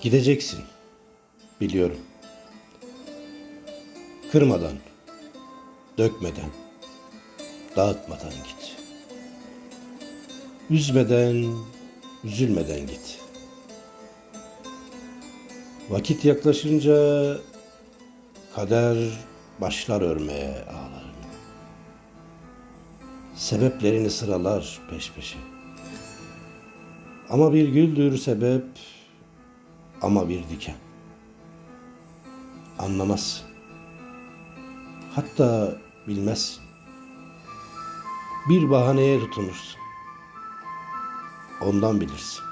Gideceksin. Biliyorum. Kırmadan, dökmeden, dağıtmadan git. Üzmeden, üzülmeden git. Vakit yaklaşınca kader başlar örmeye ağlarını. Sebeplerini sıralar peş peşe. Ama bir güldür sebep, ama bir diken. Anlamazsın. Hatta bilmezsin. Bir bahaneye tutunursun. Ondan bilirsin.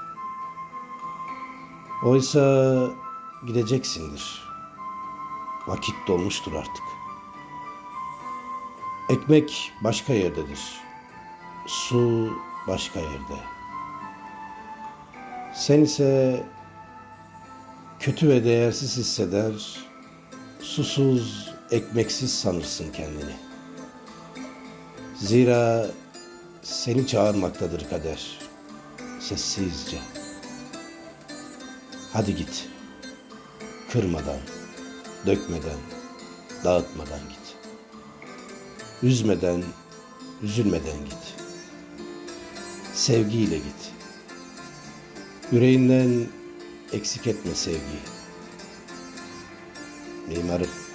Oysa gideceksindir. Vakit dolmuştur artık. Ekmek başka yerdedir. Su başka yerde. Sen ise kötü ve değersiz hisseder, susuz, ekmeksiz sanırsın kendini. Zira seni çağırmaktadır kader, sessizce. Hadi git, kırmadan, dökmeden, dağıtmadan git. Üzmeden, üzülmeden git. Sevgiyle git. Yüreğinden eksik etme sevgiyi. Mimarım.